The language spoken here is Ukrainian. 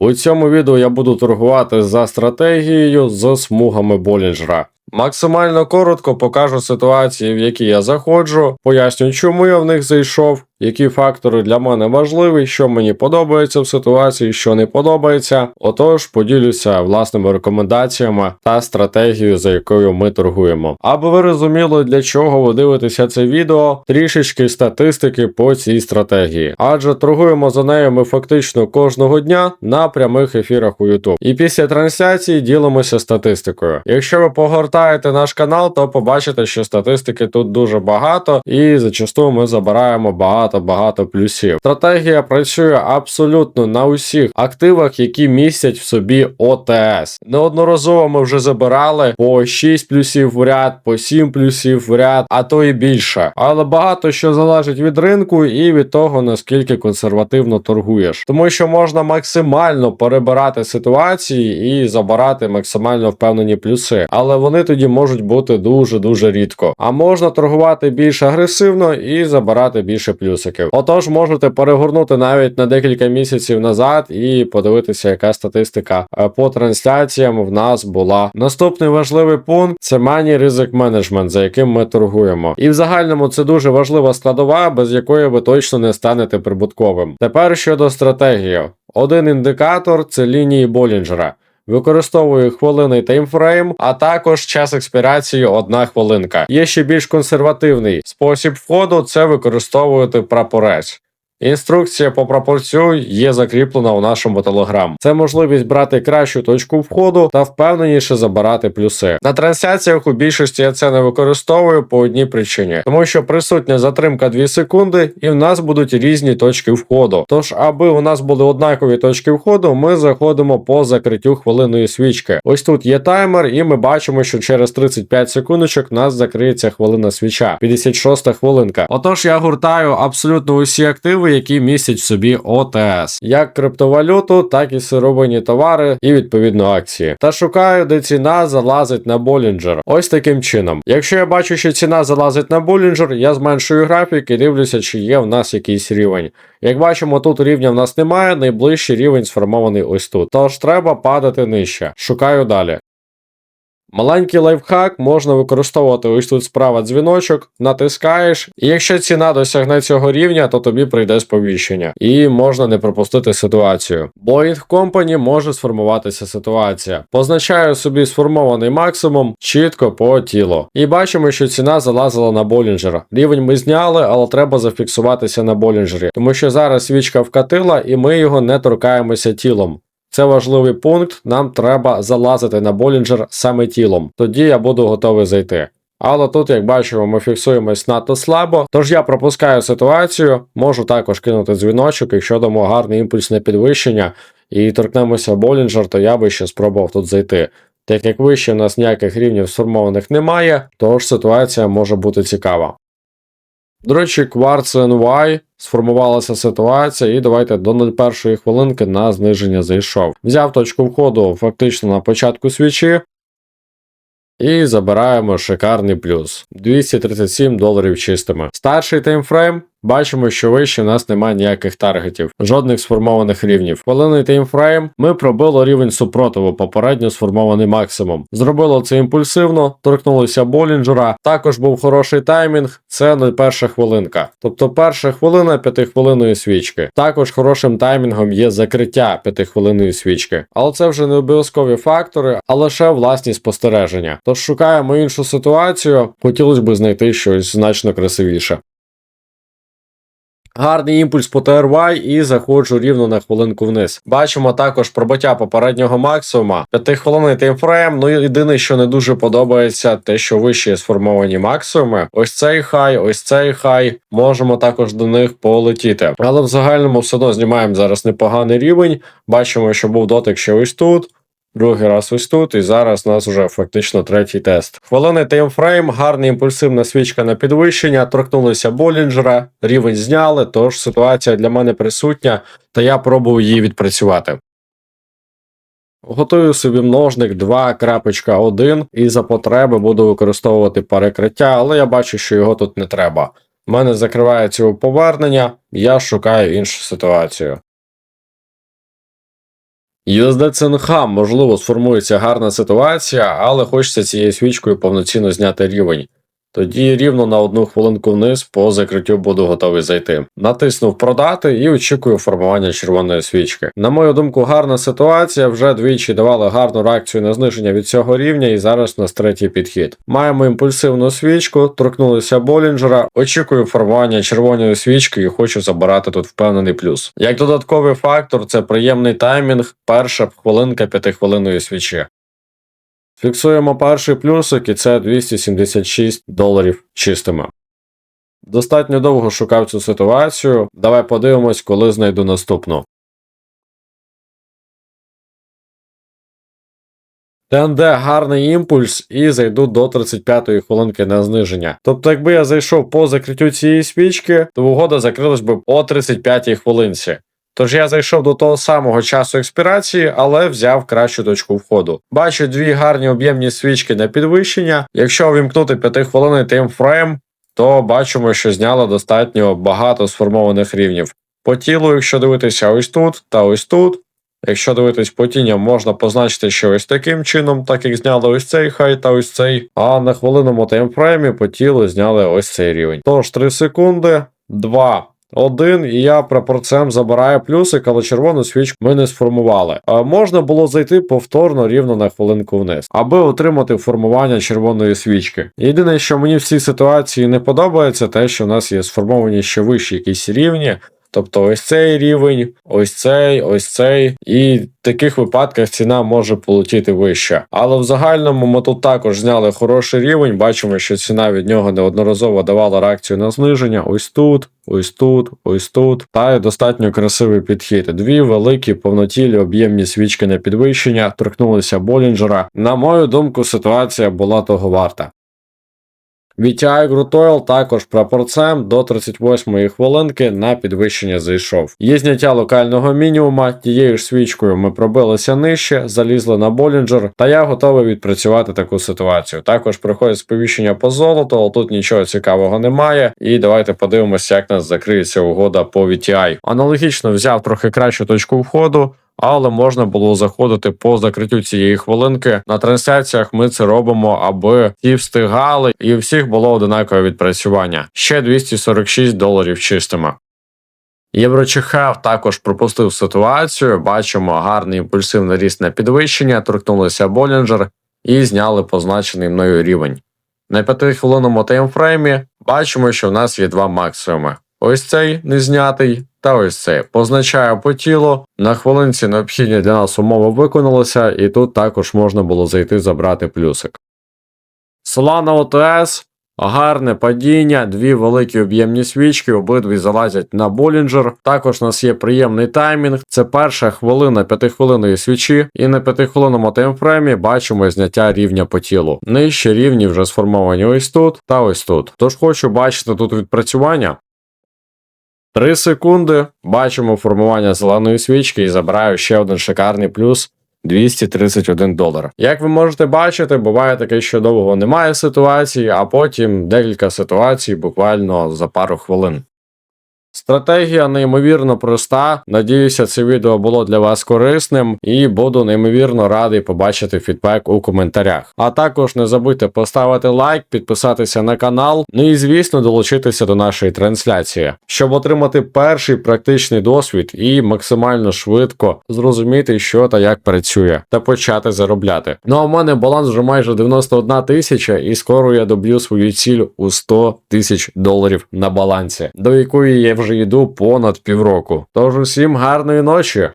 У цьому відео я буду торгувати за стратегією з смугами Болінджера. Максимально коротко покажу ситуації, в які я заходжу, поясню, чому я в них зайшов, які фактори для мене важливі, що мені подобається в ситуації, що не подобається. Отож, поділюся власними рекомендаціями та стратегією, за якою ми торгуємо. Аби ви розуміли, для чого ви дивитеся це відео, трішечки статистики по цій стратегії. Адже торгуємо за нею ми фактично кожного дня на прямих ефірах у YouTube. І після трансляції ділимося статистикою. Якщо ви погортаєте наш канал, то побачите, що статистики тут дуже багато, і зачасту ми забираємо багато-багато плюсів. Стратегія працює абсолютно на усіх активах, які містять в собі ОТС. Неодноразово ми вже забирали по 6 плюсів в ряд, по 7 плюсів в ряд, а то і більше. Але багато що залежить від ринку і від того, наскільки консервативно торгуєш. Тому що можна максимально перебирати ситуації і забирати максимально впевнені плюси. Але вони тоді можуть бути дуже-дуже рідко. А можна торгувати більш агресивно і забирати більше плюсиків. Отож, можете перегорнути навіть на декілька місяців назад і подивитися, яка статистика е, по трансляціям в нас була. Наступний важливий пункт це Money Risk Management, за яким ми торгуємо. І в загальному це дуже важлива складова, без якої ви точно не станете прибутковим. Тепер щодо стратегії. Один індикатор це лінії Болінджера. Використовую хвилинний таймфрейм, а також час експірації одна хвилинка. Є ще більш консервативний спосіб входу це використовувати прапорець. Інструкція по пропорцію є закріплена у нашому телеграм. Це можливість брати кращу точку входу та впевненіше забирати плюси. На трансляціях у більшості я це не використовую по одній причині, тому що присутня затримка 2 секунди, і в нас будуть різні точки входу. Тож, аби у нас були однакові точки входу, ми заходимо по закриттю хвилинної свічки. Ось тут є таймер, і ми бачимо, що через 35 секундочок у нас закриється хвилина свіча. 56 хвилинка. Отож, я гуртаю абсолютно усі активи які містять в собі ОТС, як криптовалюту, так і сировинні товари і відповідно акції. Та шукаю, де ціна залазить на Болінджер. Ось таким чином. Якщо я бачу, що ціна залазить на Болінджер, я зменшую графік і дивлюся, чи є в нас якийсь рівень. Як бачимо, тут рівня в нас немає, найближчий рівень сформований ось тут. Тож треба падати нижче. Шукаю далі. Маленький лайфхак можна використовувати ось тут справа дзвіночок, натискаєш, і якщо ціна досягне цього рівня, то тобі прийде сповіщення, і можна не пропустити ситуацію. Boeing Company може сформуватися ситуація. Позначаю собі сформований максимум чітко по тілу. І бачимо, що ціна залазила на Болінджера. Рівень ми зняли, але треба зафіксуватися на Болінджері, тому що зараз свічка вкатила, і ми його не торкаємося тілом. Це важливий пункт, нам треба залазити на Болінджер саме тілом. Тоді я буду готовий зайти. Але тут, як бачимо, ми фіксуємось надто слабо, тож я пропускаю ситуацію, можу також кинути дзвіночок, якщо дамо гарне імпульсне підвищення і торкнемося Болінджер, то я би ще спробував тут зайти. Так як вище у нас ніяких рівнів сформованих немає, тож ситуація може бути цікава. До речі, кварц NY сформувалася ситуація, і давайте до 01 хвилинки на зниження зайшов. Взяв точку входу фактично на початку свічі. І забираємо шикарний плюс 237 доларів чистими. Старший таймфрейм. Бачимо, що вище у нас немає ніяких таргетів, жодних сформованих рівнів. Хвилинний таймфрейм ми пробили рівень супротиву, попередньо сформований максимум. Зробило це імпульсивно, торкнулося Болінджера. Також був хороший таймінг, це 01 хвилинка. Тобто перша хвилина п'ятихвилинної свічки. Також хорошим таймінгом є закриття п'ятихвилинної свічки. Але це вже не обов'язкові фактори, а лише власні спостереження. Тож шукаємо іншу ситуацію, хотілося б знайти щось значно красивіше. Гарний імпульс по TRY і заходжу рівно на хвилинку вниз. Бачимо також пробиття попереднього максимума. П'ятихвилинний таймфрейм. Ну єдине, що не дуже подобається, те, що вище сформовані максимуми. Ось цей хай, ось цей хай. Можемо також до них полетіти. Але в загальному все одно знімаємо зараз непоганий рівень. Бачимо, що був дотик ще ось тут. Другий раз ось тут, і зараз у нас вже фактично третій тест. Хвилини таймфрейм, гарна імпульсивна свічка на підвищення, торкнулися Болінджера, рівень зняли, тож ситуація для мене присутня, та я пробую її відпрацювати. Готую собі множник 2.1 і за потреби буду використовувати перекриття, але я бачу, що його тут не треба. У мене закривається повернення, я шукаю іншу ситуацію. USD можливо, сформується гарна ситуація, але хочеться цією свічкою повноцінно зняти рівень. Тоді рівно на одну хвилинку вниз по закриттю буду готовий зайти. Натиснув продати і очікую формування червоної свічки. На мою думку, гарна ситуація. Вже двічі давали гарну реакцію на зниження від цього рівня, і зараз у нас третій підхід. Маємо імпульсивну свічку, торкнулися Болінджера. Очікую формування червоної свічки і хочу забирати тут впевнений плюс. Як додатковий фактор, це приємний таймінг, перша хвилинка п'ятихвилинної свічі. Фіксуємо перший плюсик, і це 276 доларів чистими. Достатньо довго шукав цю ситуацію. Давай подивимось, коли знайду наступну. ТНД гарний імпульс і зайду до 35-ї хвилинки на зниження. Тобто, якби я зайшов по закриттю цієї свічки, то угода закрилась би о 35-й хвилинці. Тож я зайшов до того самого часу експірації, але взяв кращу точку входу. Бачу дві гарні об'ємні свічки на підвищення. Якщо увімкнути 5 хвилинний таймфрейм, то бачимо, що зняло достатньо багато сформованих рівнів. По тілу, якщо дивитися ось тут та ось тут. Якщо дивитись по тіням, можна позначити, що ось таким чином, так як зняли ось цей хай та ось цей. А на хвилинному таймфреймі по тілу зняли ось цей рівень. Тож 3 секунди, 2. Один, і я прапорцем забираю плюсик, але червону свічку ми не сформували. А можна було зайти повторно рівно на хвилинку вниз, аби отримати формування червоної свічки. Єдине, що мені в цій ситуації не подобається, те, що в нас є сформовані ще вищі якісь рівні. Тобто ось цей рівень, ось цей, ось цей, і в таких випадках ціна може полетіти вище. Але в загальному ми тут також зняли хороший рівень. Бачимо, що ціна від нього неодноразово давала реакцію на зниження. Ось тут, ось тут, ось тут. Та й достатньо красивий підхід. Дві великі повнотілі об'ємні свічки на підвищення торкнулися Болінджера. На мою думку, ситуація була того варта. VTI Грутойл також прапорцем до 38-ї хвилинки на підвищення зайшов. Є зняття локального мінімума, тією ж свічкою ми пробилися нижче, залізли на Болінджер, та я готовий відпрацювати таку ситуацію. Також приходить сповіщення по золоту, але тут нічого цікавого немає. І давайте подивимося, як нас закриється угода по VTI. Аналогічно взяв трохи кращу точку входу але можна було заходити по закриттю цієї хвилинки. На трансляціях ми це робимо, аби ті встигали, і у всіх було одинакове відпрацювання. Ще 246 доларів чистими. Єврочихав також пропустив ситуацію. Бачимо гарний імпульсивний ріст на підвищення, торкнулися Болінджер і зняли позначений мною рівень. На 5-хвилинному таймфреймі бачимо, що в нас є два максимуми. Ось цей не знятий, та ось цей. Позначаю по тілу. На хвилинці необхідні для нас умови виконалися, і тут також можна було зайти забрати плюсик. Solana ОТС. Гарне падіння, дві великі об'ємні свічки, обидві залазять на Болінджер. Також у нас є приємний таймінг. Це перша хвилина п'ятихвилинної свічі, і на п'ятихвилинному таймфреймі бачимо зняття рівня по тілу. Нижчі рівні вже сформовані ось тут та ось тут. Тож хочу бачити тут відпрацювання. 3 секунди. Бачимо формування зеленої свічки і забираю ще один шикарний плюс. 231 долар. Як ви можете бачити, буває таке, що довго немає ситуації, а потім декілька ситуацій буквально за пару хвилин. Стратегія неймовірно проста. Надіюся, це відео було для вас корисним і буду неймовірно радий побачити фідбек у коментарях. А також не забудьте поставити лайк, підписатися на канал, ну і звісно долучитися до нашої трансляції, щоб отримати перший практичний досвід і максимально швидко зрозуміти, що та як працює, та почати заробляти. Ну а в мене баланс вже майже 91 тисяча, і скоро я доб'ю свою ціль у 100 тисяч доларів на балансі, до якої я вже йду понад півроку. Тож усім гарної ночі!